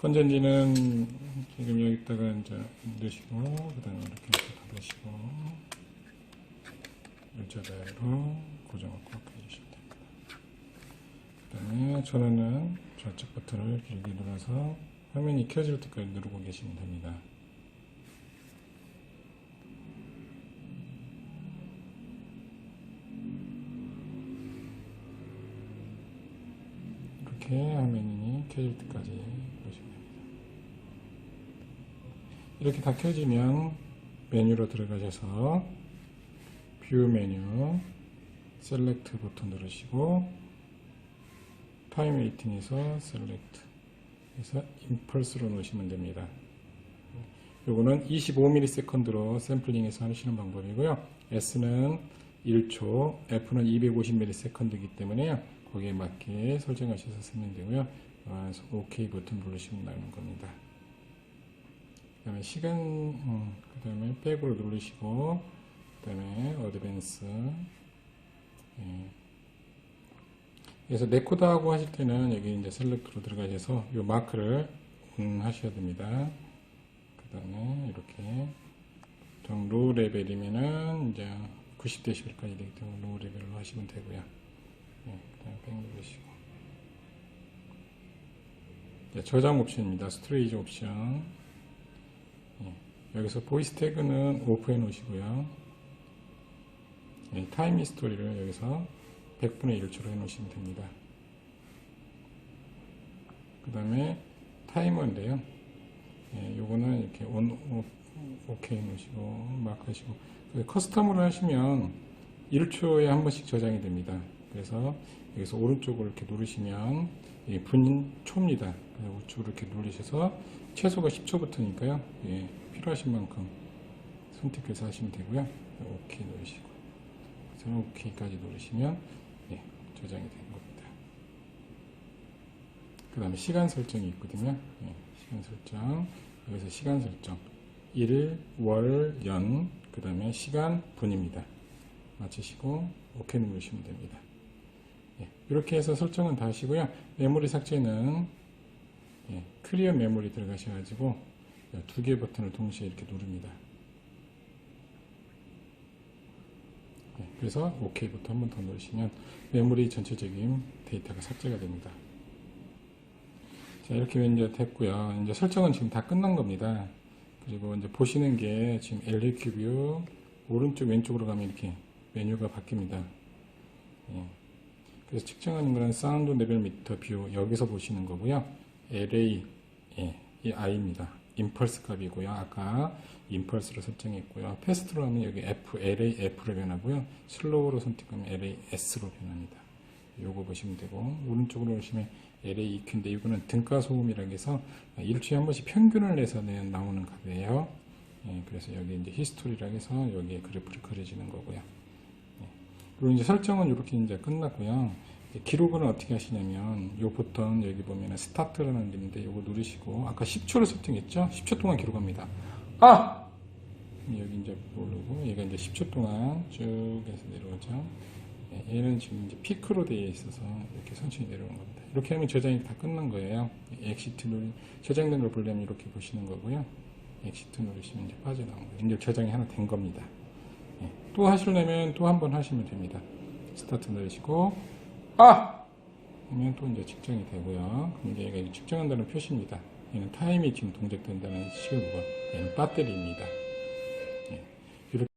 건전지는 지금 여기다가 이제 넣으시고 그 다음에 이렇게 닫으시고 일자대로 고정을 꼭 해주시면 됩니다. 그 다음에 전원은 좌측 버튼을 길게 눌러서 화면이 켜질 때까지 누르고 계시면 됩니다. 이렇게 화면이 켜질 때까지 보시면 됩니다. 이렇게 다 켜지면 메뉴로 들어가셔서 뷰 메뉴 셀렉트 버튼 누르시고 타임 웨이팅에서 셀렉트 해서 임펄스로 놓으시면 됩니다. 요거는 25ms로 샘플링해서 하시는 방법이고요. S는 1초, F는 250ms이기 때문에 거기에 맞게 설정하셔서 쓰면 되고요. 아, OK 버튼 누르시면 나오는 겁니다. 그 다음에 시간, 음, 그 다음에 백으로 누르시고, 그 다음에 어드밴스. 예. 그래서 네코다하고 하실 때는 여기 이제 셀렉트로 들어가셔서 이 마크를 음, 하셔야 됩니다. 그 다음에 이렇게 좀 로우 레벨이면은 이제 90dB까지 되기 때문에 로우 레벨로 하시면 되고요. 네, 그다음에 백 누르시고 네, 저장 옵션입니다. 스토리지 옵션 네, 여기서 보이스 태그는 오프 해 놓으시고요. 네, 타임 히스토리를 여기서 100분의 1초로 해 놓으시면 됩니다. 그 다음에 타이머인데요. 예, 요거는 이렇게 온, 오, 오케이 놓으시고 막 하시고 그 커스텀으로 하시면 1초에 한 번씩 저장이 됩니다. 그래서 여기서 오른쪽을 이렇게 누르시면 예, 분초입니다. 그래서 우측으로 이렇게 누르셔서 최소가 10초부터니까요. 예, 필요하신 만큼 선택해서 하시면 되고요. 오케이 누르시고 그래서 오케이까지 누르시면 예, 저장이 되는 겁니다. 그 다음에 시간 설정이 있거든요. 예, 시간 설정 여기서 시간 설정 일, 월, 연, 그 다음에 시간, 분입니다. 마치시고 OK 누르시면 됩니다. 예, 이렇게 해서 설정은 다 하시고요. 메모리 삭제는 예, 클리어 메모리 들어가셔가지고 두 개의 버튼을 동시에 이렇게 누릅니다. 예, 그래서 OK 버튼 한 번 더 누르시면 메모리 전체적인 데이터가 삭제가 됩니다. 자, 이렇게 이제 됐고요. 이제 설정은 지금 다 끝난 겁니다. 그리고 이제 보시는 게 지금 LEQ 뷰 오른쪽 왼쪽으로 가면 이렇게 메뉴가 바뀝니다. 예. 그래서 측정하는 거는 사운드 레벨 미터 뷰 여기서 보시는 거고요. LA 예, 이 I입니다. 임펄스 값이고요. 아까 임펄스로 설정했고요. 패스트로 하면 여기 F, LA F로 변하고요. 슬로우로 선택하면 LA S로 변합니다. 요거 보시면 되고 오른쪽으로 보시면 LA EQ인데 이거는 등가 소음이라고 해서 일주일에 한 번씩 평균을 내서 내- 나오는 값이에요. 예, 그래서 여기 이제 히스토리라고 해서 여기에 그래프를 그려지는 거고요. 예. 그리고 이제 설정은 이렇게 이제 끝났고요. 기록은 어떻게 하시냐면 요 버튼 여기 보면은 스타트라는 게 있는데 요거 누르시고 아까 10초를 설정했죠? 10초 동안 기록합니다. 아! 여기 이제 모르고 얘가 이제 10초 동안 쭉 해서 내려오죠. 예, 얘는 지금 이제 피크로 되어 있어서 이렇게 천천히 내려오는 겁니다. 이렇게 하면 저장이 다 끝난 거예요. 엑시트 누르 저장된 걸 보려면 이렇게 보시는 거고요. 엑시트 누르시면 이제 빠져나온 거예요. 이제 저장이 하나 된 겁니다. 예, 또 하시려면 또 한 번 하시면 됩니다. 스타트 누르시고 아! 하면 또 이제 측정이 되고요. 이제 얘가 측정한다는 표시입니다. 얘는 타임이 지금 동작된다는 시그널, 얘는 배터리입니다.